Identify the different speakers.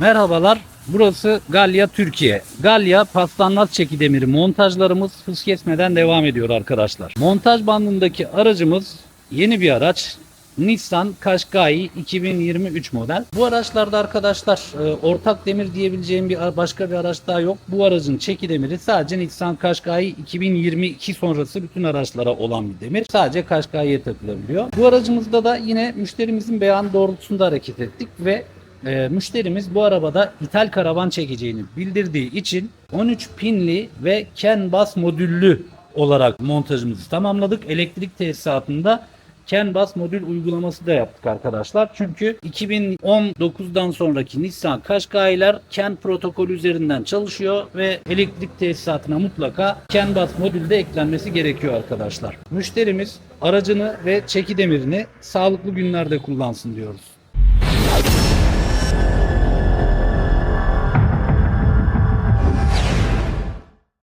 Speaker 1: Merhabalar, burası Galya Türkiye. Galya paslanmaz çeki demiri montajlarımız hız kesmeden devam ediyor arkadaşlar. Montaj bandındaki aracımız yeni bir araç. Nissan Qashqai 2023 model. Bu araçlarda arkadaşlar e, ortak demir diyebileceğim bir başka bir araç daha yok. Bu aracın çeki demiri sadece Nissan Qashqai 2022 sonrası bütün araçlara olan bir demir. Sadece Qashqai'ye takılabiliyor. Bu aracımızda da yine müşterimizin beyanı doğrultusunda hareket ettik ve e, müşterimiz bu arabada ithal karavan çekeceğini bildirdiği için 13 pinli ve CAN bus modüllü olarak montajımızı tamamladık. Elektrik tesisatında CAN bus modül uygulaması da yaptık arkadaşlar. Çünkü 2019'dan sonraki Nissan Qashqai'ler CAN protokolü üzerinden çalışıyor ve elektrik tesisatına mutlaka CAN bus modül de eklenmesi gerekiyor arkadaşlar. Müşterimiz aracını ve çeki demirini sağlıklı günlerde kullansın diyoruz.